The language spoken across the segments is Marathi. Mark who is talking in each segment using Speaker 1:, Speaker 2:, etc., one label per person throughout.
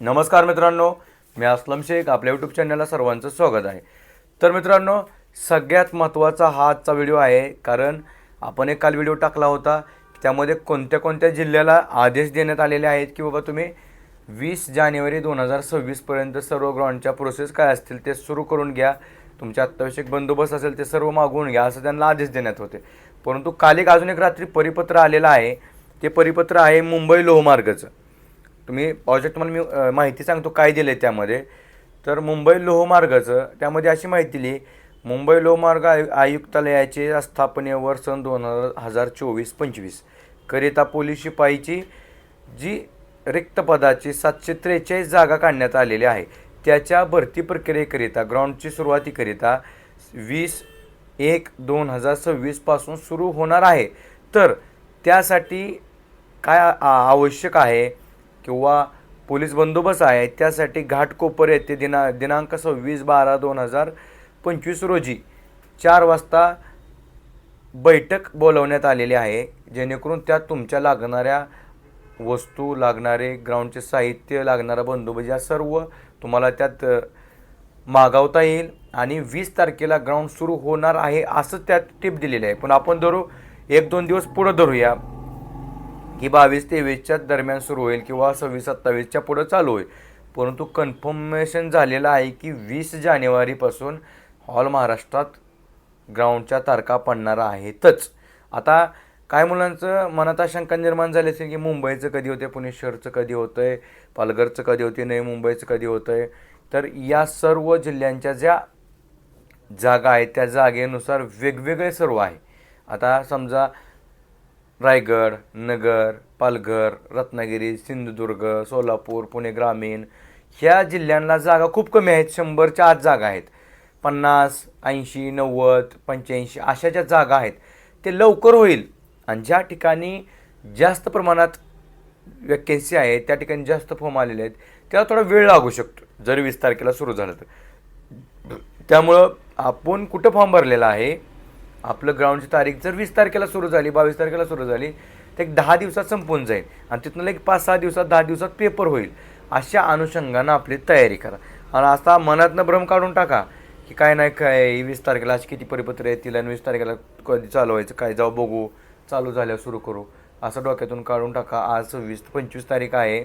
Speaker 1: नमस्कार मित्रांनो मी असलम शेख आपल्या यूट्यूब चॅनलला सर्वांचं स्वागत आहे. तर मित्रांनो सगळ्यात महत्त्वाचा हा आजचा व्हिडिओ आहे कारण आपण एक काल व्हिडिओ टाकला होता त्यामध्ये कोणत्या कोणत्या जिल्ह्याला आदेश देण्यात आलेले आहेत की बाबा तुम्ही वीस जानेवारी दोन हजार सव्वीसपर्यंत सर्व ग्राउंडच्या प्रोसेस काय असतील ते सुरू करून घ्या. तुमचे अत्यावश्यक बंदोबस्त असेल ते सर्व मागवून घ्या असं त्यांना आदेश देण्यात होते. परंतु काल एक अजून एक रात्री परिपत्र आलेलं आहे. ते परिपत्र आहे मुंबई लोहमार्गचं. तुम्ही प्रोजेक्ट तुम्हाला मी माहिती सांगतो काय दिलं आहे त्यामध्ये. तर मुंबई लोहमार्गाचं त्यामध्ये अशी माहिती दिली मुंबई लोहमार्ग आयु आयुक्तालयाचे स्थापनेवर सन दोन हजार चोवीस पंचवीस. करिता पोलीस शिपाईची जी रिक्त पदाची सातशे त्रेचाळीस जागा काढण्यात आलेली आहे. त्याच्या भरती प्रक्रियेकरिता ग्राउंडची सुरुवातीकरिता वीस एक दोन हजार सव्वीसपासून सुरू होणार आहे. तर त्यासाठी काय आवश्यक आहे? किंवा पोलीस बंदोबस्त आहे त्यासाठी घाटकोपर येथे दिना दिनांक सव्वीस बारा दोन हजार पंचवीस रोजी चार वाजता बैठक बोलवण्यात आलेली आहे जेणेकरून त्यात तुमच्या लागणाऱ्या वस्तू लागणारे ग्राउंडचे साहित्य लागणारा बंदोबस्त या सर्व तुम्हाला त्यात मागवता येईल आणि वीस तारखेला ग्राउंड सुरू होणार आहे असं त्यात टिप दिलेली आहे. पण आपण धरू एक दोन दिवस पुढं धरूया. ही बावीस तेवीसच्या दरम्यान सुरू होईल किंवा सव्वीस सत्तावीसच्या पुढं चालू होईल. परंतु कन्फर्मेशन झालेलं आहे की वीस जानेवारीपासून हॉल महाराष्ट्रात ग्राउंडच्या तारखा पडणार आहेतच. आता काय मुलांचं मनात आशंका निर्माण झाली असेल की मुंबईचं कधी होते पुणे शहरचं कधी होतं आहे पालघरचं कधी होते नवी मुंबईचं कधी होतं आहे तर या सर्व जिल्ह्यांच्या ज्या जागा आहेत त्या जागेनुसार वेगवेगळे सर्व आहे. आता समजा रायगड नगर पालघर रत्नागिरी सिंधुदुर्ग सोलापूर पुणे ग्रामीण ह्या जिल्ह्यांना जागा खूप कमी आहेत. शंभरच्या आत जागा आहेत. पन्नास ऐंशी नव्वद पंच्याऐंशी अशा ज्या जागा आहेत ते लवकर होईल. आणि ज्या ठिकाणी जास्त प्रमाणात वॅकेन्सी आहे त्या ठिकाणी जास्त फॉर्म आलेले आहेत त्याला थोडा वेळ लागू शकतो. जर वीस तारखेला सुरू झालं तर. त्यामुळं आपण कुठं फॉर्म भरलेला आहे? आपलं ग्राउंडची तारीख जर वीस तारखेला सुरू झाली बावीस तारखेला सुरू झाली तर एक दहा दिवसात संपून जाईल. आणि तिथून एक पाच सहा दिवसात दहा दिवसात पेपर होईल. अशा अनुषंगानं आपली तयारी करा. आणि आता मनातनं भ्रम काढून टाका की काय नाही काय वीस तारखेला अशी किती परिपत्र येतील आणि वीस तारखेला कधी चालू व्हायचं? काय? जाऊ बघू. चालू झाल्यावर सुरू करू. असं डोक्यातून काढून टाका. आज वीस पंचवीस तारीख आहे.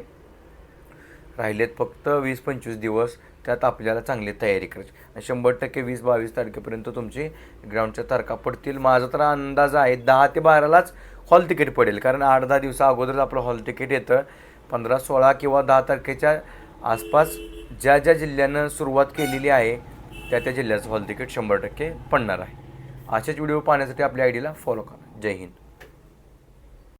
Speaker 1: राहिलेत फक्त वीस पंचवीस दिवस. त्यात आपल्याला चांगली तयारी करायची. शंभर टक्के वीस बावीस तारखेपर्यंत तुमची ग्राउंडच्या तारखा पडतील. माझा तर अंदाज आहे दहा ते बारालाच हॉल तिकीट पडेल. कारण आठ दहा दिवसा अगोदरच आपलं हॉल तिकीट येतं. पंधरा सोळा किंवा दहा तारखेच्या आसपास ज्या ज्या जिल्ह्यानं सुरुवात केलेली आहे त्या त्या जिल्ह्याचं हॉल तिकीट शंभर टक्के पडणार आहे. असेच व्हिडिओ पाहण्यासाठी आपल्या आय डीला फॉलो करा. जय हिंद.